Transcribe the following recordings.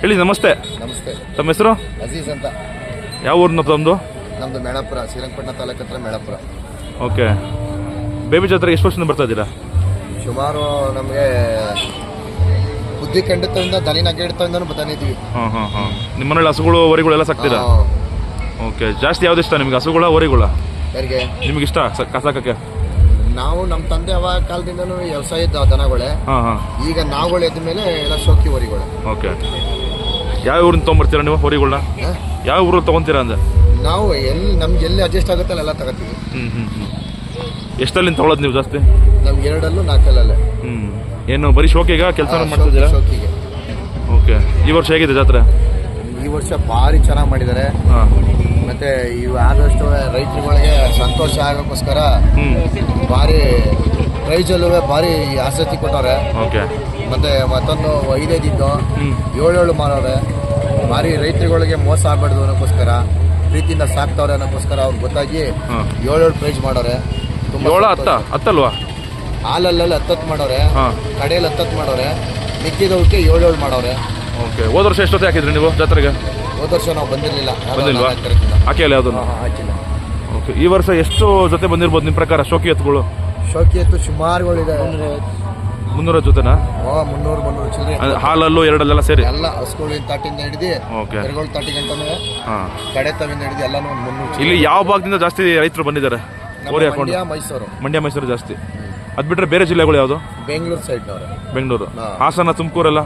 ಹೇಳಿ ನಮಸ್ತೆ. ನಮಸ್ತೆ. ತಮ್ಮ ಹೆಸರು? ಅಜೀಜ್ ಅಂತ. ಯಾವ ಊರಿನ ತಮ್ಮದು ನಮ್ದು ಮೇಳಪುರ ಶ್ರೀರಂಗಪಟ್ಟಣ ತಾಲೂಕು ಹತ್ರ ಮೇಳಪುರ ಓಕೆ. ಬೇಬಿ ಜಾತ್ರೆ ಎಷ್ಟು ವರ್ಷದಿಂದ ಬರ್ತಾ ಇದ್ದೀರಾ? ಸುಮಾರು ನಮಗೆ ಬುದ್ಧಿ ಖಂಡಿತದಿಂದ ದನಿನ ಗಿಡತದಿಂದನೂ ಬರ್ತಾನಿದ್ದೀವಿ ಹಾಂ ಹಾಂ ಹಾಂ ನಿಮ್ಮ ಮನೇಲಿ ಹಸುಗಳು ಹೊರಿಗಳು ಎಲ್ಲ ಸಾಕ್ತೀರಾ? ಓಕೆ. ಜಾಸ್ತಿ ಯಾವ್ದು ಇಷ್ಟ ನಿಮ್ಗೆ ಹಸುಗಳ ಹೊರಿಗಳ? ಯಾರಿಗೆ? ನಿಮಗೆ ಇಷ್ಟ ಸ- ಕಸಾಕಕ್ಕೆ ನಾವು ನಮ್ಮ ತಂದೆ ಅವಾಗ ಕಾಲದಿಂದನೂ ವ್ಯವಸಾಯದ ದನಗಳೇ. ಹಾಂ ಹಾಂ. ಈಗ ನಾವುಗಳು ಎದ್ದ ಮೇಲೆ ಎಲ್ಲ ಶೋಕಿ ಹೊರಿಗಳು. ಓಕೆ. ಯಾವ ಊರಿಂದ ತೊಗೊಂಬರ್ತೀರಾ ನೀವು ಹೊರಿಗಳನ್ನ? ಯಾವ ಊರಲ್ಲಿ ತೊಗೊಂತೀರಾ ಅಂದ್ರೆ ನಾವು ಎಲ್ಲಿ ನಮ್ಗೆ ಎಲ್ಲಿ ಅಡ್ಜಸ್ಟ್ ಆಗುತ್ತೆ ಅಲ್ಲೆಲ್ಲ ತಗೋತೀವಿ. ಹ್ಞೂ ಹ್ಞೂ ಹ್ಞೂ ಎಷ್ಟಲ್ಲಿ ತೊಗೊಳೋದು ನೀವು ಜಾಸ್ತಿ? ನಮ್ಗೆ ಎರಡಲ್ಲೂ ನಾಲ್ಕಲ್ಲೇ ಹ್ಞೂ ಏನು ಬರೀ ಶೋಕಿಗ ಕೆಲಸ ಮಾಡ್ತಿದ್ದೀರಾ? ಶೋಕಿಗೆ. ಓಕೆ. ಈ ವರ್ಷ ಹೇಗಿದೆ ಜಾತ್ರೆ? ಈ ವರ್ಷ ಭಾರಿ ಚೆನ್ನಾಗಿ ಮಾಡಿದ್ದಾರೆ. ಹಾಂ. ಮತ್ತು ಇವು ಆದಷ್ಟು ರೈತರುಗಳಿಗೆ ಸಂತೋಷ ಆಗೋಕ್ಕೋಸ್ಕರ ಹ್ಞೂ ಭಾರಿ ಪ್ರೈಜಲ್ಲೂ ಭಾರಿ ಆಸಕ್ತಿ ಕೊಟ್ಟವ್ರೆ. ಓಕೆ. ಮತ್ತೆ ಮತ್ತೊಂದು ಐದೈದಿದ್ದು ಏಳೇಳು ಮಾರವ್ರೆ. ಭಾರಿ ರೈತರುಗಳಿಗೆ ಮೋಸ ಆಗ್ಬಾರ್ದು ಅನ್ನೋಕ್ಕೋಸ್ಕರ ಪ್ರೀತಿಯಿಂದ ಸಾಕ್ತವ್ರೆ ಅನ್ನೋಕ್ಕೋಸ್ಕರ ಅವ್ರಿಗೆ ಗೊತ್ತಾಗಿ ಏಳೇಳು ಪ್ರೈಸ್ ಮಾಡೋರೆ ಏಳ ಹತ್ತ ಹತ್ತಲ್ವಾ? ಹಾಲಲ್ಲೆಲ್ಲ ಹತ್ತತ್ತು ಮಾಡೋರೆ ಕಡೆಯಲ್ಲಿ ಹತ್ತತ್ತು ಮಾಡೋರೆ ಮಿಕ್ಕಿದವಕ್ಕೆ ಏಳೇಳು ಮಾಡೋರೆ ಓಕೆ ಹೋದ ವರ್ಷ ಎಷ್ಟೊತ್ತೆ ಹಾಕಿದ್ರಿ ನೀವು ಜಾತ್ರೆಗೆ? ಹೋದ ವರ್ಷ ನಾವು ಬಂದಿರಲಿಲ್ಲ. ಬಂದಿಲ್ವಾ? ಹಾಕಿಲ್ಲ. ಯಾವುದನ್ನು? ಹಾಕಿಲ್ಲ. ಓಕೆ ಈ ವರ್ಷ ಎಷ್ಟು ಜೊತೆ ಬಂದಿರ್ಬೋದು ನಿಮ್ಮ ಪ್ರಕಾರ? ಶೋಕಿ ಎತ್ತುಗಳು? ಶೋಕಿ ಎತ್ತು ಸುಮಾರುಗಳಿದೆ ಮುನ್ನೂರ ಜೊತೆನಾ? ಓ ಮುನ್ನೂರು ಮುನ್ನೂರು ಚಿಲ್ಲರೆ. ಹಾಲಲ್ಲೂ ಎರಡಲ್ಲೆಲ್ಲ ಸೇರಿ? ಎಲ್ಲ ಹಸುಗಳಿನ ತಾಟಿಂದ ಹಿಡಿದು ಓಕೆ. ಎರೆಗಳು ತಾಟಿ ಗಂಟನೂ ಹಾಂ. ಕಡೆ ತವಿಂದ ಹಿಡಿದು ಎಲ್ಲಾನು ಒಂದು ಮುನ್ನೂರು ಇಲ್ಲಿ ಯಾವ ಭಾಗದಿಂದ ಜಾಸ್ತಿ ರೈತರು ಬಂದಿದ್ದಾರೆ? ಓರಿ ಹಾಕೊಂಡು. ಮೈಸೂರು. ಮಂಡ್ಯ ಮೈಸೂರು ಜಾಸ್ತಿ. ಅದು ಬಿಟ್ಟರೆ ಬೇರೆ ಜಿಲ್ಲೆಗಳು ಯಾವುದು? ಬೆಂಗಳೂರು ಸೈಡ್ನವ್ರೆ. ಬೆಂಗಳೂರು. ಹಾಸನ ತುಮಕೂರೆಲ್ಲ?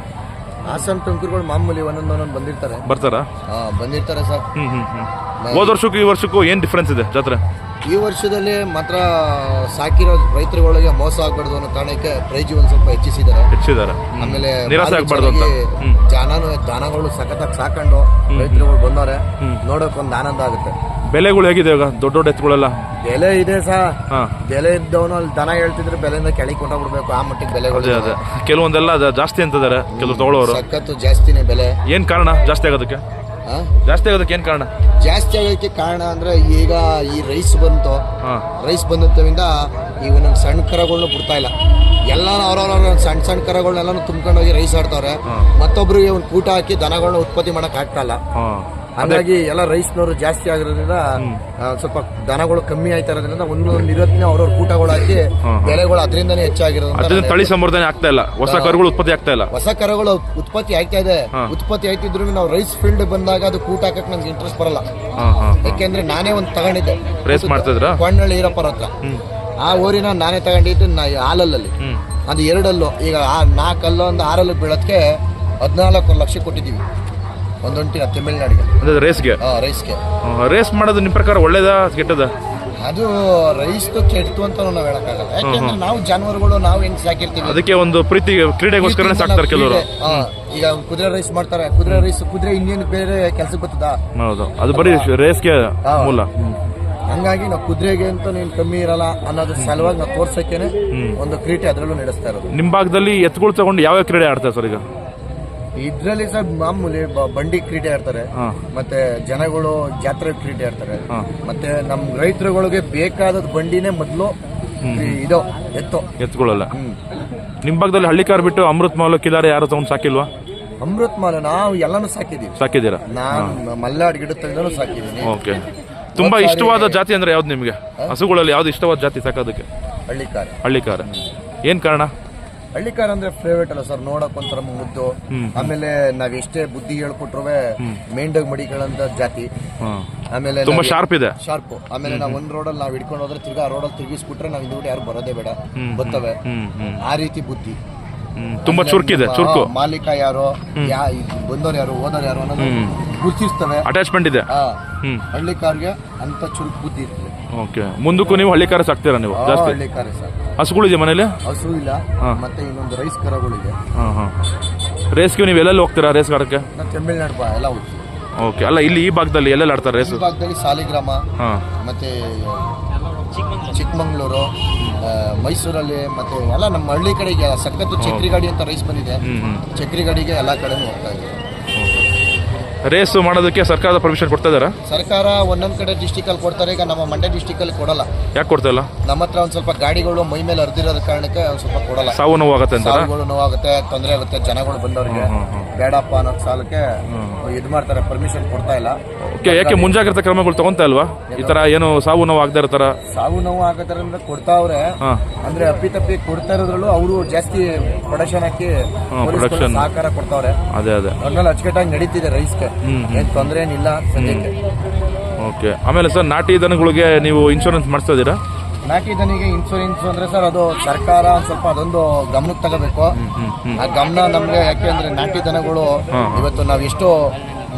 ಹಾಸನ ತುಮಕೂರುಗಳು ಮಾಮೂಲಿ ಒಂದೊಂದು ಒಂದೊಂದು ಬಂದಿರ್ತಾರೆ. ಬರ್ತಾರಾ? ಹಾ ಬಂದಿರ್ತಾರೆ ಸರ್. ಹ್ಞೂ ಹ್ಞೂ ಹ್ಞೂ ಹೋದ ವರ್ಷಕ್ಕೂ ಈ ವರ್ಷಕ್ಕೂ ಏನು ಡಿಫ್ರೆನ್ಸ್ ಇದೆ ಜಾತ್ರೆ? ಈ ವರ್ಷದಲ್ಲಿ ಮಾತ್ರ ಸಾಕಿರೋ ರೈತರುಗಳಿಗೆ ಮೋಸ ಆಗ್ಬಾರ್ದು ಅನ್ನೋ ಕಾರಣಕ್ಕೆ ಪ್ರೈಜ್ ಒಂದ್ ಸ್ವಲ್ಪ ಹೆಚ್ಚಿಸಿದ್ದಾರೆ. ಹೆಚ್ಚಿದ್ದಾರೆ. ಆಮೇಲೆ ನಿರಾಸೆ ದಾನಗಳು ಆಗ್ಬಾರ್ದು ಅಂತ. ಜಾನನು ದನಗಳು ಸಖತ್ತಾಗಿ ಸಾಕೊಂಡು ರೈತರುಗಳು ಬಂದವರೆ ನೋಡೋಕೆ ಒಂದು ಆನಂದ ಆಗುತ್ತೆ. ಬೆಲೆಗಳು ಹೇಗಿದೆ ಇವಾಗ? ದೊಡ್ಡ ದೊಡ್ಡ ಎತ್ತುಗಳೆಲ್ಲ? ಬೆಲೆ ಇದೆ ಸಹ ಬೆಲೆ ಇದ್ದವನು ಅಲ್ಲಿ ದನ ಹೇಳ್ತಿದ್ರೆ ಬೆಲೆಯಿಂದ ಕೆಳಗೆ ಕೊಂಡೋಗ್ಬಿಡ್ಬೇಕು ಆ ಮಟ್ಟಿಗೆ ಬೆಲೆಗಳು. ಕೆಲವೊಂದೆಲ್ಲ ಜಾಸ್ತಿ ಅಂತಿದ್ದಾರೆ ಕೆಲವು ತಗೊಳ್ಳೋರು. ಸಖತ್ತು ಜಾಸ್ತಿನೇ ಬೆಲೆ. ಏನು ಕಾರಣ ಜಾಸ್ತಿ ಆಗೋದಕ್ಕೆ? ಜಾಸ್ತಿ ಆಗೋದಕ್ಕೆ ಏನು ಕಾರಣ? ಜಾಸ್ತಿ ಆಗೋದಕ್ಕೆ ಕಾರಣ ಅಂದ್ರೆ ಈಗ ಈ ರೈಸ್ ಬಂತು. ಹಾಂ. ರೈಸ್ ಬಂದಿದ್ದರಿಂದ ಈ ಒಂದೊಂದು ಸಣ್ಣ ಕರಗಳನ್ನ ಬಿಡ್ತಾ ಇಲ್ಲ. ಎಲ್ಲರೂ ಅವ್ರವ್ರ ಸಣ್ಣ ಸಣ್ಣ ಕರಗಳನ್ನೆಲ್ಲಾನು ತುಂಬ್ಕೊಂಡೋಗಿ ರೈಸ್ ಆಡ್ತಾವ್ರೆ. ಮತ್ತೊಬ್ಬರಿಗೆ ಒಂದು ಕೂಟ ಹಾಕಿ ದನಗಳನ್ನ ಉತ್ಪತ್ತಿ ಮಾಡೋಕೆ ಆಗ್ತಾ ಇಲ್ಲ. ಹಾಗಾಗಿ ಎಲ್ಲ ರೈಸ್ನವರು ಜಾಸ್ತಿ ಆಗಿರೋದ್ರಿಂದ ಸ್ವಲ್ಪ ದನಗಳು ಕಮ್ಮಿ ಆಯ್ತಾ ಇರೋದ್ರಿಂದ ಒಂದೊಂದು ಇರತ್ನೇ ಅವ್ರವ್ರ ಕೂಟಗಳು ಹಾಕಿ ಬೆಳೆಗಳು ಬೆಲೆಗಳು ಅದರಿಂದನೇ ಹೆಚ್ಚಾಗಿರೋದ್ರಿಂದ ತಳಿ ಸಂವರ್ಧನೆ ಆಗ್ತಾ ಇಲ್ಲ. ಹೊಸ ಕರುಗಳು ಉತ್ಪತ್ತಿ ಆಗ್ತಾ ಇಲ್ಲ. ಹೊಸ ಕರುಗಳು ಉತ್ಪತ್ತಿ ಆಗ್ತಾ ಇದೆ. ಉತ್ಪತ್ತಿ ಆಯ್ತಿದ್ರು ನಾವು ರೈಸ್ ಫೀಲ್ಡ್ ಬಂದಾಗ ಅದು ಕೂಟ ಹಾಕಕ್ ನನ್ಗೆ ಇಂಟ್ರೆಸ್ಟ್ ಬರಲ್ಲ. ಯಾಕೆಂದ್ರೆ ನಾನೇ ಒಂದು ತಗೊಂಡಿದ್ದೆ. ರೇಸ್ ಮಾಡ್ತಿದ್ರ? ಕೊಂಡಳ್ಳಿ ಈರಪ್ಪರ ಹತ್ರ. ಆ ಊರಿನ ನಾನೇ ತಗೊಂಡಿದ್ದು ನಾ ಹಾಲಲ್ಲಿ ಅದು ಎರಡಲ್ಲು. ಈಗ ಆ ನಾಲ್ಕಲ್ಲೋ ಒಂದು ಆರಲ್ಲೂ ಬೀಳೋದಕ್ಕೆ ಹದಿನಾಲ್ಕು ಲಕ್ಷ ಕೊಟ್ಟಿದ್ದೀವಿ. ಒಂದೊಂಟಿನ ತಮಿಳ್ನಾಡಿಗೆ. ಅಂದ್ರೆ ರೇಸ್ಗೆ ಆ, ರೈಸ್ಗೆ ರೇಸ್ ಮಾಡೋದು ನಿಮ್ಮ ಪ್ರಕಾರ ಒಳ್ಳೇದಾ ಕೆಟ್ಟದ? ಅದು ರೈಸ್ದು ಕೆಟ್ಟು ಅಂತ ನಾವು ಹೇಳಕ್ಕಾಗಲ್ಲ. ಯಾಕಂದ್ರೆ ನಾವು ಜಾನುವಾರುಗಳು ನಾವು ಹೆಂಗ್ ಸಾಕಿರ್ತೀವಿ ಅದಕ್ಕೆ ಒಂದು ಪ್ರೀತಿ ಕ್ರೀಡೆಗೋಸ್ಕರನೇ ಸಾಕ್ತಾರೆ ಕೆಲವರು. ಈಗ ಕುದುರೆ ರೈಸ್ ಮಾಡ್ತಾರೆ. ಕುದುರೆ ರೈಸ್ ಕುದುರೆ ಇನ್ನೇನು ಬೇರೆ ಕೆಲ್ಸಕ್ಕೆ ಬರ್ತದ? ಹೌದು. ಅದು ಬರೀ ರೇಸ್ಗೆ ಮೂಲ. ಹಂಗಾಗಿ ನಾವು ಕುದುರೆಗೆ ಅಂತ ನೀನು ಕಮ್ಮಿ ಇರಲ್ಲ ಅನ್ನೋದ್ರ ಸಲುವಾಗಿ ನಾವು ತೋರ್ಸಕ್ಕೇನೆ ಒಂದು ಕ್ರೀಡೆ ಅದರಲ್ಲೂ ನಡೆಸ್ತಾ ಇರೋದು. ನಿಮ್ಮ ಭಾಗದಲ್ಲಿ ಎತ್ತುಗಳು ತಗೊಂಡು ಯಾವ ಕ್ರೀಡೆ ಆಡ್ತಾರೆ ಸರ್ ಈಗ? ಇದ್ರಲ್ಲಿ ಸರ್ ಮಾಮೂಲಿ ಬ- ಬಂಡಿ ಕ್ರೀಡೆ ಆಡ್ತಾರೆ. ಮತ್ತೆ ಜನಗಳು ಜಾತ್ರೆ ಕ್ರೀಡೆ ಆಡ್ತಾರೆ. ಮತ್ತೆ ನಮ್ ರೈತರುಗಳಿಗೆ ಬೇಕಾದ ಬಂಡಿನೇ ಮೊದಲು ಇದು ಎತ್ತು. ಎತ್ತುಗಳಲ್ಲ. ಹ್ಮ್. ನಿಮ್ಮ ಭಾಗದಲ್ಲಿ ಹಳ್ಳಿಕಾರ್ ಬಿಟ್ಟು ಅಮೃತ್ ಮಾಲ ಕಿಲಾರೆ ಯಾರು ತಗೊಂಡು ಸಾಕಿಲ್ವಾ? ಅಮೃತ್ ಮಾಲ ನಾವು ಎಲ್ಲಾನು ಸಾಕಿದೀವಿ. ಸಾಕಿದ್ದೀರಾ? ನಾನು ಮಲ್ನಾಡ್ ಗಿಡದಿಂದನೂ ಸಾಕಿದೀನಿ. ಓಕೆ. ತುಂಬಾ ಇಷ್ಟವಾದ ಜಾತಿ ಅಂದ್ರೆ ಯಾವ್ದು ನಿಮಗೆ? ಹಸುಗಳಲ್ಲಿ ಯಾವ್ದು ಇಷ್ಟವಾದ ಜಾತಿ ಸಾಕೋದಕ್ಕೆ? ಹಳ್ಳಿಕಾರ ಹಳ್ಳಿಕಾರ ಏನ್ ಕಾರಣ? ಹಳ್ಳಿಕಾರ ಅಂದ್ರೆ ಫೇವ್ರೇಟ್ ಅಲ್ಲ ಸರ್ ನೋಡಕ್ ಒಂಥರ ಮುದ್ದು ಆಮೇಲೆ ನಾವ್ ಎಷ್ಟೇ ಬುದ್ಧಿ ಹೇಳ್ಕೊಟ್ರು ಮೇಂಡಗ್ ಮಡಿಗಳಂತ ಜಾತಿ. ಆಮೇಲೆ ತುಂಬಾ ಶಾರ್ಪ್ ಇದೆ. ಶಾರ್ಪ್ ಆಮೇಲೆ ನಾವು ಒಂದ್ ರೋಡಲ್ಲಿ ನಾವ್ ಹಿಡ್ಕೊಂಡು ಹೋದ್ರೆ ತಿರ್ಗಾ ರೋಡಲ್ಲಿ ತಿರುಗಿಸ್ಬಿಟ್ರೆ ನಾವ್ ಇದು ಯಾರು ಬರೋದೇ ಬೇಡ. ಬರ್ತವೆ ಆ ರೀತಿ ಬುದ್ಧಿ. ತುಂಬಾ ಚುರುಕಿದೆ ಚುರುಕು ಮಾಲೀಕ ಯಾರು ಯಾ ಬಂದವ್ರು ಯಾರು ಓದೋರು ಯಾರು ಅನ್ನೋದು ಗುರುತಿಸ್ತವೆ. ಅಟ್ಯಾಚ್ಮೆಂಟ್ ಇದೆ. ಹಳ್ಳಿ ಕಾರ್ಗೆ ಅಂತ ಚುರುಕು ಬುದ್ಧಿ ಇರ್ತದೆ ಓಕೆ ಮುಂದಕ್ಕೂ ನೀವು ಹಳ್ಳಿ ಕಾರಸ್ ಸಾಕ್ತೀರಾ ನೀವು? ಜಾಸ್ತಿ? ಹಸುಗಳು ಇದೆ ಹಸುಗಳಿದೆ ಮನೇಲಿ? ಹಸು ಇಲ್ಲ. ಮತ್ತೆ ಇನ್ನೊಂದು ರೈಸ್ ಕರಗಳಿದೆ. ಹಾಂ ಹಾಂ. ರೇಸ್ಗೆ ನೀವು ಎಲ್ಲೆಲ್ಲಿ ಹೋಗ್ತೀರಾ ರೇಸ್ ಆಡಕ್ಕೆ? ನಾವು ತಮಿಳ್ನಾಡು ಬಾ ಎಲ್ಲ ಹೋಗ್ತೀವಿ. ಓಕೆ ಅಲ್ಲ ಇಲ್ಲಿ ಈ ಭಾಗದಲ್ಲಿ ಎಲ್ಲೆಲ್ಲಿ ಆಡ್ತಾರೆ ಈ ಭಾಗದಲ್ಲಿ ಸಾಲಿಗ್ರಾಮ ಹಾಂ. ಮತ್ತೆ ಚಿಕ್ಕಮಂಗ್ಳೂರು ಮೈಸೂರಲ್ಲಿ ಮತ್ತೆ ಎಲ್ಲ ನಮ್ಮ ಹಳ್ಳಿ ಕಡೆಗೆ ಸಖತ್ತು ಚಕ್ರಿ ಗಾಡಿ ಅಂತ ರೈಸ್ ಬಂದಿದೆ. ಚಕ್ರಿ ಗಾಡಿಗೆ ಎಲ್ಲ ಕಡೆನೂ ಹೋಗ್ತಾ ಇದೆ ರೇಸು ಮಾಡೋದಕ್ಕೆ ಸರ್ಕಾರದ ಪರ್ಮಿಷನ್ ಕೊಡ್ತಾ ಇದಾರಾ ಸರ್ಕಾರ ಒಂದೊಂದ್ ಕಡೆ ಡಿಸ್ಟಿಕ್ ಅಲ್ಲಿ ಕೊಡ್ತಾರೆ ಈಗ ನಮ್ಮ ಮಂಡ್ಯ ಡಿಸ್ಟಿಕ್ ಅಲ್ಲಿ ಕೊಡಲ್ಲ. ಯಾಕೆ ಕೊಡ್ತಾ ಇಲ್ಲ? ನಮ್ಮ ಹತ್ರ ಒಂದ್ ಸ್ವಲ್ಪ ಗಾಡಿಗಳು ಮೈ ಮೇಲೆ ಕಾರಣಕ್ಕೆ ಒಂದ್ ಸ್ವಲ್ಪ ಕೊಡಲ್ಲ. ಸಾವು ನೋವಾಗುತ್ತೆ ಅಂತಾರ? ಸಾವುಗಳು ನೋವಾಗುತ್ತೆ ತೊಂದರೆ ಆಗುತ್ತೆ ಜನಗಳು ಬಂದವರಿಗೆ. ಬೇಡಪ್ಪ ಅನ್ನೋ ಸಾಲಕ್ಕೆ ಇದು ಮಾಡ್ತಾರೆ ಪರ್ಮಿಷನ್ ಕೊಡ್ತಾ ಇಲ್ಲ. ಓಕೆ ಯಾಕೆ ಮುಂಜಾಗ್ರತಾ ಕ್ರಮಗಳು ತಗೊಂತಾ ಇಲ್ವಾ? ಈ ತರ ಏನು ಸಾವು ನೋವು ಆಗದೆ ಇರ್ತಾರ ಸಾವು ನೋವು ಆಗತ್ತಾರ ಅಂದ್ರೆ ಕೊಡ್ತಾವ್ರೆ. ಅಂದ್ರೆ ಅಪ್ಪಿ ತಪ್ಪಿ ಕೊಡ್ತಾ ಇರೋದ್ರಲ್ಲೂ ಅವರು ಜಾಸ್ತಿ ಪ್ರೊಡಕ್ಷನ್ ಹಾಕಿ ಪ್ರೊಡಕ್ಷನ್ ಆಕಾರ ಸಹಕಾರ ಕೊಡ್ತಾವ್ರೆ. ಅದೇ ಅದೇ. ಅದ್ರಲ್ಲಿ ಅಚ್ಚುಕಟ್ಟಾಗಿ ನಡೀತಿದೆ ರೈಸ್ಗೆ ಏನ್ ತೊಂದರೆ ಏನಿಲ್ಲ ಸದ್ಯಕ್ಕೆ. ಓಕೆ. ಆಮೇಲೆ ಸರ್ ನಾಟಿ ದನಗಳಿಗೆ ನೀವು ಇನ್ಶೂರೆನ್ಸ್ ಮಾಡಿಸ್ತಾ ಇದ್ದೀರಾ? ನಾಟಿ ಜನಿಗೆ ಇನ್ಸೂರೆನ್ಸ್ ಅಂದ್ರೆ ಸರ್ ಅದು ಸರ್ಕಾರ ಒಂದ್ ಸ್ವಲ್ಪ ಅದೊಂದು ಗಮನಕ್ಕೆ ತಗೋಬೇಕು. ಆ ಗಮನ ನಮ್ಗೆ ಯಾಕೆ ಅಂದ್ರೆ ನಾಟಿ ದನಗಳು ಇವತ್ತು ನಾವ್ ಎಷ್ಟು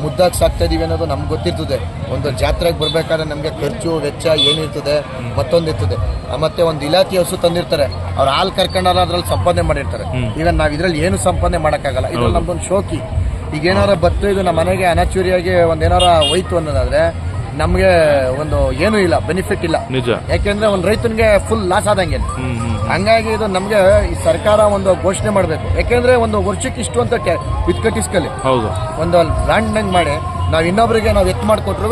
ಮುದ್ದಾಗಿ ಸಾಕ್ತಾ ಇದೀವಿ ಅನ್ನೋದು ನಮ್ಗೆ ಗೊತ್ತಿರ್ತದೆ. ಒಂದು ಜಾತ್ರೆಗೆ ಬರ್ಬೇಕಾದ್ರೆ ನಮ್ಗೆ ಖರ್ಚು ವೆಚ್ಚ ಏನಿರ್ತದೆ ಮತ್ತೊಂದಿರ್ತದೆ ಮತ್ತೆ ಒಂದು ಇಲಾಖೆ ಹಸು ತಂದಿರ್ತಾರೆ. ಅವ್ರು ಹಾಲು ಕರ್ಕೊಂಡಾರ ಅದ್ರಲ್ಲಿ ಸಂಪಾದನೆ ಮಾಡಿರ್ತಾರೆ. ಈಗ ನಾವ್ ಇದ್ರಲ್ಲಿ ಏನು ಸಂಪಾದನೆ ಮಾಡಕ್ಕಾಗಲ್ಲ. ಇದ್ರಲ್ಲಿ ನಮ್ದೊಂದು ಶೋಕಿ. ಈಗ ಏನಾರ ಬತ್ತು ಇದು ನಮ್ಮ ಮನೆಗೆ ಅನಚೂರಿಯಾಗಿ ಒಂದೇನಾರ ಹೋಯ್ತು ಅನ್ನೋದಾದ್ರೆ ನಮ್ಗೆ ಒಂದು ಏನೂ ಇಲ್ಲ ಬೆನಿಫಿಟ್ ಇಲ್ಲ. ನಿಜ. ಯಾಕೆಂದ್ರೆ ಒಂದು ರೈತನಿಗೆ ಫುಲ್ ಲಾಸ್ ಆದಂಗೆ. ಹಂಗಾಗಿ ಇದು ನಮಗೆ ಈ ಸರ್ಕಾರ ಒಂದು ಘೋಷಣೆ ಮಾಡಬೇಕು. ಯಾಕೆಂದ್ರೆ ಒಂದು ವರ್ಷಕ್ಕೆ ಇಷ್ಟು ಅಂತ ವಿತ್ ಕಟ್ಟಿಸ್ಕಲಿ ಹೌದು. ಒಂದು ಲ್ಯಾಂಡ್ ಮಾಡಿ ನಾವು ಇನ್ನೊಬ್ರಿಗೆ ನಾವು ಎತ್ ಮಾಡಿಕೊಟ್ರು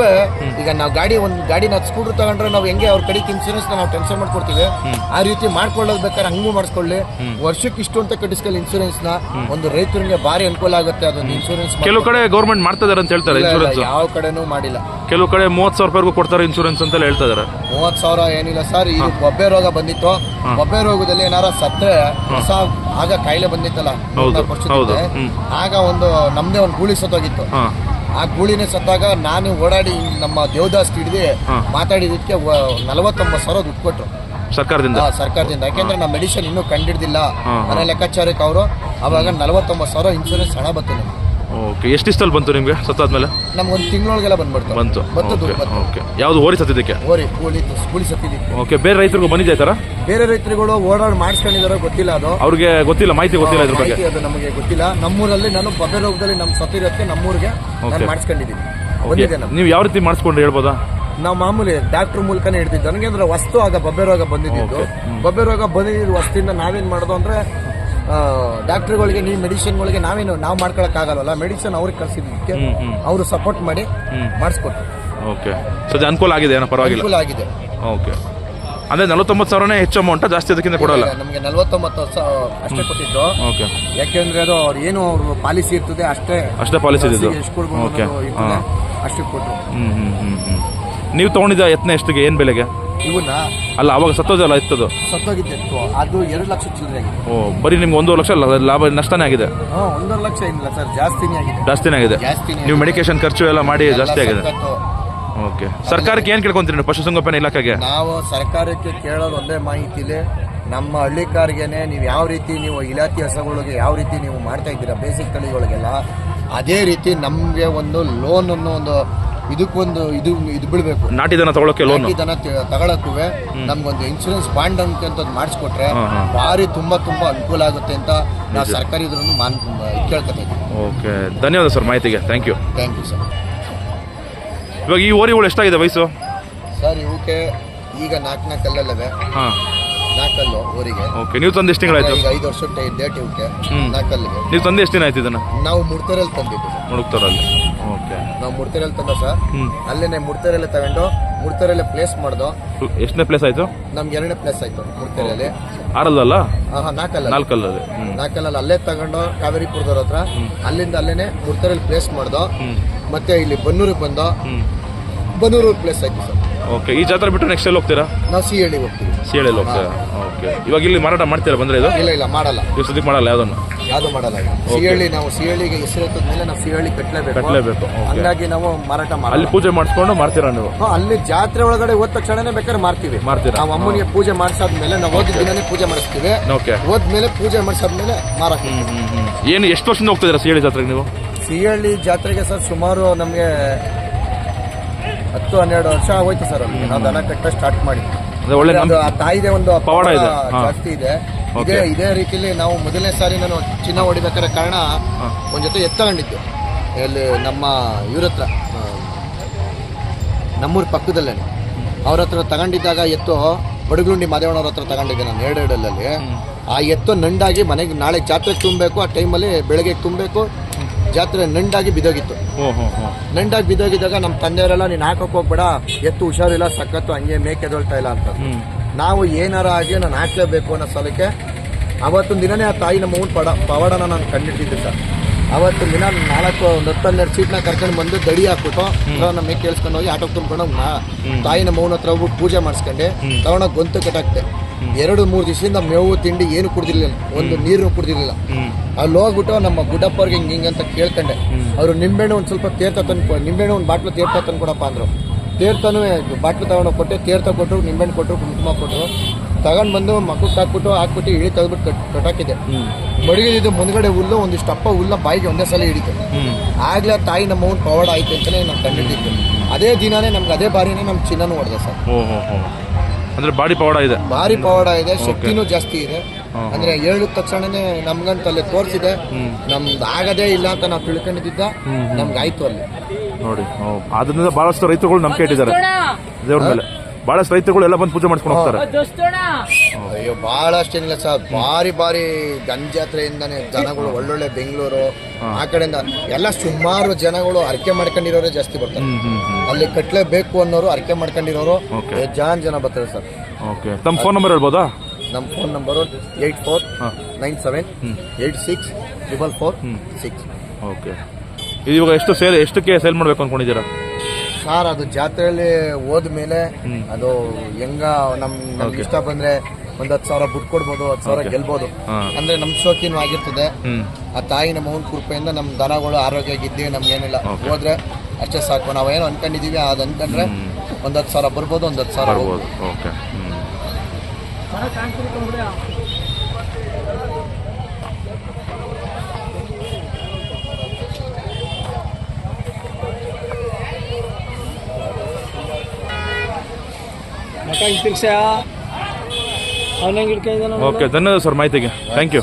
ಈಗ ನಾವು ಗಾಡಿ ಒಂದು ಗಾಡಿ ನಾವು ಸ್ಕೂಟರ್ ತಗೊಂಡ್ರೆ ನಾವು ಹೆಂಗೆ ಅವ್ರ ಕಡೆಗೆ ಇನ್ಸೂರೆನ್ಸ್ ನಾವು ಟೆನ್ಷನ್ ಮಾಡ್ಕೊಡ್ತೀವಿ. ಆ ರೀತಿ ಮಾಡ್ಕೊಳ್ಳೋದು ಬೇಕಾದ್ರೆ ಹಂಗೂ ಮಾಡಿಸ್ಕೊಳ್ಳಿ. ವರ್ಷಕ್ಕೆ ಇಷ್ಟು ಅಂತ ಕಟ್ಟಿಸ್ಕೊಳ್ಳಿ ಇನ್ಸೂರೆನ್ಸ್ನ ಒಂದು ರೈತರಿಗೆ ಭಾರಿ ಅನುಕೂಲ ಆಗುತ್ತೆ ಅದೊಂದು ಇನ್ಸೂರೆನ್ಸ್ ಕೆಲವು ಕಡೆ ಗೌರ್ಮೆಂಟ್ ಮಾಡ್ತಾ ಇದಾರೆ ಅಂತ ಹೇಳ್ತಾರೆ ಇನ್ಶೂರೆನ್ಸ್ ಯಾವ ಕಡೆನೂ ಮಾಡಿಲ್ಲ. ಕೆಲವು ಕಡೆ ಮೂವತ್ತು ಸಾವಿರ ರೂಪಾಯಿಗೂ ಕೊಡ್ತಾರೆ ಇನ್ಸೂರೆನ್ಸ್ ಅಂತ ಹೇಳ್ತಾ ಇದಾರೆ. ಮೂವತ್ ಸಾವಿರ ಏನಿಲ್ಲ ಸರ್ ಈ ಬೊಬ್ಬೆ ರೋಗ ಬಂದಿತ್ತು. ಬೊಬ್ಬೆ ರೋಗದಲ್ಲಿ ಏನಾರ ಸತ್ತೆ ಹೊಸ ಆಗ ಕಾಯಿಲೆ ಬಂದಿತ್ತಲ್ಲ ಆಗ ಒಂದು ನಮ್ದೇ ಒಂದು ಗೂಳಿ ಸತ್ತೋಗಿತ್ತು. ಆ ಗೂಳಿನೇ ಸತ್ತಾಗ ನಾನು ಓಡಾಡಿ ನಮ್ಮ ದೇವದಾಸ್ ಹಿಡಿದು. ಮಾತಾಡಿದಕ್ಕೆ ನಲವತ್ತೊಂಬತ್ತು ಸಾವಿರ ದುಡ್ಡು ಕೊಟ್ಟರು ಸರ್ಕಾರದಿಂದ? ಸರ್ಕಾರದಿಂದ. ಯಾಕೆಂದ್ರೆ ನಮ್ಮ ಮೆಡಿಸಿನ್ ಇನ್ನೂ ಕಂಡಿಡ್ದಿಲ್ಲ. ಮನೆ ಲೆಕ್ಕಾಚಾರಕ್ಕೆ ಅವರು ಅವಾಗ ನಲವತ್ತೊಂಬತ್ತು ಸಾವಿರ ಇನ್ಸೂರೆನ್ಸ್ ಹಣ ಬಂತು ನಮ್ಗೆ ಎಷ್ಟು ಎಷ್ಟಿಷ್ಟಲ್ಲಿ ಬಂತು ನಿಮಗೆ ಸತ್ತಾದ್ಮೇಲೆ? ನಮ್ಗೆ ಒಂದು ತಿಂಗಳೊಳಗೆಲ್ಲ ಬಂದ್ಬಿಡ್ತು. ಬಂತು. Okay okay. ಯಾವುದು ಓರಿ ಸತ್ತಿದ್ದಕ್ಕೆ? ಓರಿ ಗೂಳಿ ಗೂಳಿ ಸತ್ತಿದ್ದೀವಿ ಓಕೆ ಬೇರೆ ರೈತರಿಗೂ ಬಂದಿದೆ ಥರ ಬೇರೆ ರೈತರುಗಳು ಓಡಾಡಿ ಮಾಡಿಸ್ಕೊಂಡಿದಾರೋ ಗೊತ್ತಿಲ್ಲ ಅದು. ಅವ್ರಿಗೆ ಗೊತ್ತಿಲ್ಲ ಮಾಹಿತಿ ಗೊತ್ತಿಲ್ಲ ಇದ್ರ ಬಗ್ಗೆ? ಮಾಹಿತಿ ಅದು ನಮಗೆ ಗೊತ್ತಿಲ್ಲ. ನಮ್ಮೂರಲ್ಲಿ ನಾನು ಬಬ್ಬೆ ರೋಗದಲ್ಲಿ ನಮ್ಮ ಸತ್ತಿರೋದಕ್ಕೆ ನಮ್ಮೂರಿಗೆ ನಾನು. ಮಾಡಿಸ್ಕೊಂಡಿದ್ದೀನಿ. ಬಂದಿದೆ ನಮ್ಗೆ ನೀವು ಯಾವ ರೀತಿ ಮಾಡಿಸ್ಕೊಂಡು ಹೇಳ್ಬೋದಾ? ನಾವು ಮಾಮೂಲಿ ಡಾಕ್ಟರ್ ಮೂಲಕನೇ ಹಿಡ್ತಿದ್ದು ನನಗೆ ಅಂದ್ರೆ ವಸ್ತು ಆಗ ಬಬ್ಬೆ ರೋಗ ಬಂದಿದ್ದು. ಬಬ್ಬೆ ರೋಗ ಬಂದಿದ್ದು ವಸ್ತಿಯಿಂದ ನಾವೇನ್ ಮಾಡೋದು ಅಂದ್ರೆ ಡಾಕ್ಟರ್ಗಳಿಗೆ ನೀವು ಮೆಡಿಸಿನ್ಗಳಿಗೆ ನಾವೇನು ನಾವು ಮಾಡ್ಕೊಳಕ್ ಆಗಲ್ಲ ಮೆಡಿಸಿನ್ ಅವ್ರಿಗೆ ಕಳಿಸಿದ್ದಕ್ಕೆ ಅವರು ಸಪೋರ್ಟ್ ಮಾಡಿ ಮಾಡಿಸ್ಕೊಟ್ರು. ಓಕೆ. ಸೊ ಅನುಕೂಲ ಆಗಿದೆ ಏನೋ ಪರವಾಗಿಲ್ಲ? ಅನುಕೂಲ ಆಗಿದೆ. ಓಕೆ. ಅಂದ್ರೆ ನಲವತ್ತೊಂಬತ್ತು ಸಾವಿರನೇ ಹೆಚ್ಚು ಅಮೌಂಟ್ ಜಾಸ್ತಿ ಅದಕ್ಕಿಂತ ಕೊಡಲ್ಲ? ನಮಗೆ ನಲವತ್ತೊಂಬತ್ತು ಅಷ್ಟೇ ಕೊಟ್ಟಿದ್ದು. ಓಕೆ. ಯಾಕೆಂದ್ರೆ ಅದು ಅವ್ರು ಏನು ಅವ್ರ ಪಾಲಿಸಿ ಇರ್ತದೆ ಅಷ್ಟೇ ಅಷ್ಟೇ ಪಾಲಿಸಿ ಇದ್ದು ಎಷ್ಟು ಕೊಡ್ಬೋದು ಓಕೆ. ಅಷ್ಟಕ್ಕೆ ಕೊಟ್ರು. ಹ್ಞೂ ಹ್ಞೂ ಹ್ಞೂ ಹ್ಞೂ ನೀವು ತೊಗೊಂಡಿದ್ದ ಯತ್ನ ಎಷ್ಟಿಗೆ ಏನು ಬೆಲೆಗೆ? ಇವನ್ನ ಅಲ್ಲ ಅವಾಗ ಸತ್ತೋದಲ್ಲ ಅದು ಸತ್ತೋಗಿದ್ದಿತ್ತು ಅದು ಎರಡು ಲಕ್ಷ ಚಿಲ್ಲರೆ ಆಗಿದೆ. ಓ ಬರೀ ನಿಮ್ಗೆ ಒಂದು ಲಕ್ಷ ಅಲ್ಲ ಲಾಭ ನಷ್ಟನೇ ಆಗಿದೆ? ಹಾ ಒಂದೂವರೆ ಲಕ್ಷ ಏನಿಲ್ಲ ಸರ್ ಜಾಸ್ತಿನೇ ಆಗಿದೆ. ಜಾಸ್ತಿನೇ ಆಗಿದೆ? ಜಾಸ್ತಿನೇ ನೀವು ಮೆಡಿಕೇಶನ್ ಖರ್ಚು ಎಲ್ಲ ಮಾಡಿ ಜಾಸ್ತಿ ಆಗಿದೆ? ಓಕೆ. ಸರ್ಕಾರಕ್ಕೆ ಏನು ಕೇಳ್ಕೊಂತೀರಿ ಪಶುಸಂಗೋಪನೆ ಇಲಾಖೆಗೆ? ನಾವು ಸರ್ಕಾರಕ್ಕೆ ಕೇಳೋದು ಒಂದೇ ಮಾಹಿತಿಲಿ ನಮ್ಮ ಹಳ್ಳಿಕಾರ್ಗೆನೆ ನೀವು ಯಾವ ರೀತಿ ನೀವು ಇಲಾಖೆ ಹಸಗಳಿಗೆ ಯಾವ ರೀತಿ ನೀವು ಮಾಡ್ತಾ ಇದ್ದೀರಾ ಬೇಸಿಕ್ ತಳಿಗಳಿಗೆಲ್ಲ ಅದೇ ರೀತಿ ನಮಗೆ ಒಂದು ಲೋನನ್ನು ಅನ್ನೋ ಒಂದು ಇದಕ್ಕೊಂದು ಇದು ಇದು ಬಿಡಬೇಕು. ನಾಟಿ ದನ ತಗೊಳಕ್ಕೆ ಲೋನ್ ದನ ತಗೊಳಕ್ಕೂ ನಮ್ಗೊಂದು ಇನ್ಶೂರೆನ್ಸ್ ಬಾಂಡ್ ಅಂತ ಮಾಡಿಸ್ಕೊಟ್ರೆ. ಭಾರಿ ತುಂಬಾ ತುಂಬಾ ಅನುಕೂಲ ಆಗುತ್ತೆ ಅಂತ ನಾವು ಸರ್ಕಾರಿ ಇದ್ರೂ ಮಾನ್ ಓಕೆ. ಧನ್ಯವಾದ ಸರ್ ಮಾಹಿತಿಗೆ. Thank you thank you sir ಇವಾಗ ಈ ಓರಿಗಳು ಎಷ್ಟಾಗಿದೆ ವಯಸ್ಸು? ಸರ್ ಇವಕ್ಕೆ ಈಗ ನಾಲ್ಕು ನಾಲ್ಕು ಕಲ್ಲಲ್ಲವೆ ಹಾಂ. ನಾಲ್ಕಲ್ಲು ಓರಿಗೆ. ಓಕೆ. ನೀವು ತಂದು ಎಷ್ಟು ತಿಂಗಳಾಯ್ತು ಈಗ ಐದು ವರ್ಷ ಡೇಟ್ ಇವಕ್ಕೆ. ನಾಲ್ಕಲ್ಲಿಗೆ ನೀವು ತಂದು ಎಷ್ಟು ದಿನ ಆಯ್ತು ಇದನ್ನು? ನಾವು ಮುಡ್ತರಲ್ಲಿ ತಂದಿದ್ದು. ಸರ್ ಮುಡುಕ್ತಾರಲ್ಲಿ. ಓಕೆ. ನಾವು ಮುಡ್ತರಲ್ಲಿ ತಂದ ಸರ್. ಅಲ್ಲೇನೆ ಮುಡ್ತರಲ್ಲೇ ತಗೊಂಡು ಮುಡ್ತರಲ್ಲೇ ಪ್ಲೇಸ್ ಮಾಡ್ದು. ಎಷ್ಟನೇ ಪ್ಲೇಸ್ ಆಯ್ತು? ನಮ್ಗೆ ಎರಡನೇ ಪ್ಲೇಸ್ ಆಯ್ತು ಮುಡ್ತರಲ್ಲಿ ಆರಲ್ಲಲ್ಲ? ಆಹಾ ನಾಲ್ಕಲ್ಲ ನಾಲ್ಕಲ್ಲಲ್ಲಿ. ನಾಲ್ಕಲ್ಲಲ್ಲಿ ಅಲ್ಲೇ ತಗೊಂಡು ಕಾವೇರಿಪುರದವ್ರ ಹತ್ರ ಅಲ್ಲಿಂದ ಅಲ್ಲೇನೆ ಮುಡ್ತರಲ್ಲಿ ಪ್ಲೇಸ್ ಮಾಡ್ದು. ಮತ್ತೆ ಇಲ್ಲಿ ಬನ್ನೂರಿಗೆ ಬಂದು ಬನ್ನೂರು ಪ್ಲೇಸ್ ಆಯ್ತು ಸರ್. ಓಕೆ ಈ ಜಾತ್ರೆ ಬಿಟ್ಟು ನೆಕ್ಸ್ಟ್ ಎಲ್ಲಿ ಹೋಗ್ತೀರಾ? ನಾವು ಸಿ ಹೇಳಿ ಹೋಗ್ತೀವಿ. ಸಿಹಳೆಲ್ಲಿ ಹೋಗ್ತೀರಾ? ಓಕೆ. ಇವಾಗ ಇಲ್ಲಿ ಮಾರಾಟ ಮಾಡ್ತೀರಾ ಬಂದ್ರೆ ಇದು? ಇಲ್ಲ ಇಲ್ಲ ಮಾಡಲ್ಲ. ಇವ್ ಸದ್ಯಕ್ಕೆ ಮಾಡಲ್ಲ ಯಾವುದನ್ನು? ಯಾವುದು ಮಾಡಲ್ಲ. ಸಿಹಳ್ಳಿ ನಾವು ಸಿಹಳ್ಳಿಗೆ ಹೆಸರು ಮೇಲೆ ನಾವು ಸಿಹಳ್ಳಿ ಕಟ್ಟಲೇಬೇಕು ಕಟ್ಟಲೇಬೇಕು ಹಂಗಾಗಿ ನಾವು ಮಾರಾಟ ಅಲ್ಲಿ ಪೂಜೆ ಮಾಡಿಸ್ಕೊಂಡು ಮಾಡ್ತೀರಾ ನೀವು? ಅಲ್ಲಿ ಜಾತ್ರೆ ಒಳಗಡೆ ಹೋದ ತಕ್ಷಣನೇ ಬೇಕಾದ್ರೆ ಮಾರ್ತೀವಿ. ಮಾಡ್ತೀರಾ ನಾವು ಅಮ್ಮನಿಗೆ ಪೂಜೆ ಮಾಡಿಸಾದ್ಮೇಲೆ ನಾವು ಹೋದ ದಿನನೇ ಪೂಜೆ ಮಾಡಿಸ್ತೀವಿ. ಓಕೆ ಹೋದ್ಮೇಲೆ ಪೂಜೆ ಮಾಡಿಸಾದ್ಮೇಲೆ ಮಾರಾಟ. ಏನು ಎಷ್ಟು ವರ್ಷದಿಂದ ಹೋಗ್ತಿದ್ದೀರಾ ಸಿಹಳ್ಳಿ ಜಾತ್ರೆಗೆ ನೀವು? ಸಿಹಳ್ಳಿ ಜಾತ್ರೆಗೆ ಸರ್ ಸುಮಾರು ನಮಗೆ ಹತ್ತು ಹನ್ನೆರಡು ವರ್ಷ ಹೋಯ್ತು ಸರ್ ಅಲ್ಲಿ ನಾವು ದನ ಕಟ್ಟ ಸ್ಟಾರ್ಟ್ ಮಾಡಿ ಒಳ್ಳೆ ತಾಯಿದೆ ಒಂದು ಪವಾಡ ಇದೆ. ಜಾಸ್ತಿ ಇದೆ. ಇದೇ. ಇದೇ ರೀತಿಲಿ ನಾವು ಮೊದಲನೇ ಸಾರಿ ನಾನು ಚಿನ್ನ ಹೊಡಿಬೇಕಾದ್ರೆ ಕಾರಣ ಒಂದ್ ಜೊತೆ ಎತ್ತಗೊಂಡಿದ್ದು. ಇಲ್ಲಿ ನಮ್ಮ ಇವ್ರ ಹತ್ರ ನಮ್ಮೂರ ಪಕ್ಕದಲ್ಲೇ. ಅವ್ರ ಹತ್ರ ತಗೊಂಡಿದ್ದಾಗ ಎತ್ತು ಬಡಗುಂಡಿ ಮಾದೇವಣ್ಣವ್ರ ಹತ್ರ ತಗೊಂಡಿದ್ದೆ ನಾನು ಎರಡೆರಡಲ್ಲಿ ಆ ಎತ್ತು ನಂಡಾಗಿ ಮನೆಗೆ ನಾಳೆ ಜಾತ್ರೆಗೆ ತುಂಬಬೇಕು ಆ ಟೈಮಲ್ಲಿ ಬೆಳಗ್ಗೆ ತುಂಬಬೇಕು ಜಾತ್ರೆ ನಂಡಾಗಿ ಬಿದ್ದೋಗಿತ್ತು. ನಂಡಾಗಿ ಬಿದ್ದೋಗಿದ್ದಾಗ ನಮ್ಮ ತಂದೆಯವರೆಲ್ಲ ನೀನು ಹಾಕಕ್ಕೆ ಹೋಗ್ಬೇಡ ಎತ್ತು ಹುಷಾರಿಲ್ಲ ಸಖತ್ತು ಹಂಗೆ ಮೇಕೆದೊಳ್ತಾ ಇಲ್ಲ ಅಂತ. ನಾವು ಏನಾರ ಆಗಿ ನಾನು ಹಾಕ್ಲೇಬೇಕು ಅನ್ನೋ ಸಲಕ್ಕೆ ಅವತ್ತೊಂದು ದಿನನೇ ಆ ತಾಯಿ ನಮ್ಮ ಪಡ ಪವಾಡನ ನಾನು ಕಂಡಿಟ್ಟಿದ್ದೆ ಸರ್. ಅವತ್ತು ದಿನ ನಾಲ್ಕು ಒಂದು ಹತ್ತು ಹನ್ನೆರಡು ಸೀಟ್ನ ಕರ್ಕೊಂಡು ಬಂದು ದಡಿ ಹಾಕ್ಬಿಟ್ಟು ನಮಗೆ ಕೇಳಿಸ್ಕೊಂಡು ಹೋಗಿ ಆಟೋ ತುಂಬಿಕೊಂಡು ತಾಯಿನ ಮೌನ ಹತ್ರ ಹೋಗ್ಬಿಟ್ಟು ಪೂಜೆ ಮಾಡಿಸ್ಕೊಂಡೆ. ತಗೊಂಡೋಗಿ ಗೊಂತು ಕಟ್ಟಾಕ್ತೆ. ಎರಡು ಮೂರು ದಿವಸದಿಂದ ಮೇವು ತಿಂಡಿ ಏನು ಕುಡ್ದಿರ್ಲಿಲ್ಲ. ಒಂದು ನೀರು ಕುಡ್ದಿರ್ಲಿಲ್ಲ. ಅಲ್ಲಿ ಹೋಗ್ಬಿಟ್ಟು ನಮ್ಮ ಗುಡ್ಡಪ್ಪವ್ರಿಗೆ ಹಿಂಗೆ ಹಿಂಗೆ ಅಂತ ಕೇಳ್ಕೊಂಡೆ. ಅವರು ನಿಂಬೆಹಣ್ಣು ಒಂದು ಸ್ವಲ್ಪ ತೇರ್ತ ತಂದು ನಿಂಬೆಹಣ್ಣು ಒಂದು ಬಾಟ್ಲು ತೇರ್ತ ತಂದು ಕೊಡಪ್ಪ ಅಂದರು. ತೀರ್ಥನೂ ಬಾಟ್ಲು ತಗೊಂಡು ಕೊಟ್ಟು ತೀರ್ಥ ಕೊಟ್ಟರು ನಿಂಬೆಹಣ್ಣು ಕೊಟ್ಟರು ಕುಂಕುಮ ಕೊಟ್ಟರು ತಗೊಂಡು ಬಂದು ಮಕ್ಕಳು ಹಾಕ್ಬಿಟ್ಟು ಹಾಕ್ಬಿಟ್ಟು ಇಳಿ ತೆಗೆದ್ಬಿಟ್ಟು ಕಟ್ ಕಟ್ಟಾಕಿದೆ ಮಡಗಿದ್ದು ಮುಂದ್ಗಡೆ ಹುಲ್ಲು ಒಂದಿಷ್ಟು ಅಪ್ಪ ಹುಲ್ಲ ಬಾಯಿಗೆ ಒಂದೇ ಸಲ ಹಿಡಿತು. ಆಗ್ಲೇ ತಾಯಿ ನಮ್ಮ ಅವ್ನು ಪವಾಡ ಆಯ್ತು ಅಂತಲೇ ನಾನು ಕಂಡಿದ್ದು ಅದೇ ದಿನಾನೇ ನಮ್ಗೆ ಅದೇ ಬಾರಿನೇ ನಮ್ಮ ಚಿನ್ನನೂ ಹೊಡೆದೆ ಸರ್. ಅಂದ್ರೆ ಬಾಡಿ ಪವಾಡ ಇದೆ. ಭಾರಿ ಪವಾಡ ಇದೆ ಶಕ್ತಿನೂ ಜಾಸ್ತಿ ಇದೆ. ಅಂದ್ರೆ ಹೇಳಿದ ತಕ್ಷಣನೇ ನಮ್ಗಂತ ಅಲ್ಲಿ ತೋರಿಸಿದೆ. ನಮ್ದು ಆಗದೇ ಇಲ್ಲ ಅಂತ ನಾವು ತಿಳ್ಕೊಂಡಿದ್ದ. ನಮ್ಗೆ ಆಯ್ತು ಅಲ್ಲಿ. ನೋಡಿ ಅದರಿಂದ ಬಹಳಷ್ಟು ರೈತರುಗಳು ನಂಬಿಕೆ ಇಟ್ಟಿದ್ದಾರೆ. ದೇವ್ರ ಮೇಲೆ. ಬಹಳಷ್ಟು ರೈತರುಗಳು ಎಲ್ಲ ಬಂದು ಪೂಜೆ ಮಾಡ್ಕೊಂಡು ಹೋಗ್ತಾರೆ. ಅಯ್ಯೋ ಬಹಳಷ್ಟು ಏನಿಲ್ಲ ಸರ್. ಭಾರಿ ಭಾರಿ ಗಂಜಾತ್ರೆಯಿಂದಾನೆ ಜನಗಳು ಒಳ್ಳೊಳ್ಳೆ ಬೆಂಗಳೂರು ಆ ಕಡೆಯಿಂದ ಎಲ್ಲ ಸುಮಾರು ಜನಗಳು ಅರ್ಕೆ ಮಾಡ್ಕೊಂಡಿರೋರೆ ಜಾಸ್ತಿ ಬರ್ತಾರೆ. ಅಲ್ಲಿ ಕಟ್ಲೇಬೇಕು ಅನ್ನೋರು ಅರ್ಕೆ ಮಾಡ್ಕೊಂಡಿರೋರು. ಜಾನ್ ಜನ ಬರ್ತಾರೆ ಸರ್. ಓಕೆ. ತಮ್ಮ ಫೋನ್ ನಂಬರ್ ಹೇಳ್ಬೋದಾ? ನಮ್ಮ phone number eight four. Nine seven eight six triple four six. Okay. ಇದು ಇವಾಗ ಎಷ್ಟು ಸೇಲ್ ಎಷ್ಟಕ್ಕೆ ಸೇಲ್ ಮಾಡಬೇಕು ಅಂದ್ಕೊಂಡಿದ್ದೀರಾ ಸರ್ ಅದು ಜಾತ್ರೆಯಲ್ಲಿ ಹೋದ್ಮೇಲೆ ಅದು ಹೆಂಗ ನಮ್ ನಮ್ಗೆ ಇಷ್ಟ ಬಂದ್ರೆ ಒಂದ್ ಹತ್ತು ಸಾವಿರ ಬಿಟ್ಟು ಕೊಡ್ಬೋದು ಹತ್ತು ಸಾವಿರ ಗೆಲ್ಬೋದು. ಅಂದ್ರೆ ನಮ್ ಶೋಕಿನೂ ಆಗಿರ್ತದೆ. ಆ ತಾಯಿ ನಮ್ಮ ಅವ್ನ ಕೃಪೆಯಿಂದ ನಮ್ಮ ದನಗಳು ಆರೋಗ್ಯ ಇದ್ದೀವಿ ನಮ್ಗೇನಿಲ್ಲ. ಹೋದ್ರೆ ಅಷ್ಟೇ ಸಾಕು. ನಾವೇನು ಅನ್ಕೊಂಡಿದೀವಿ ಅದು ಅನ್ಕೊಂಡ್ರೆ ಒಂದ್ ಹತ್ತು ಸಾವಿರ ಬರ್ಬೋದು ಒಂದ್ ಹತ್ತು ಸಾವಿರ ಹೋಗ್ಬೋದು. ಬರ್ಬೋದು ಓಕೆ ಹ್ಮ್ ಮಕ ಹಿಂತಿರ್ಸ ಅವನಂಗೆ ಹಿಡ್ಕೊಂಡಿದ್ದಾನ ಓಕೆ ಧನ್ಯವಾದ ಸರ್ ಮಾಹಿತಿಗೆ. Thank you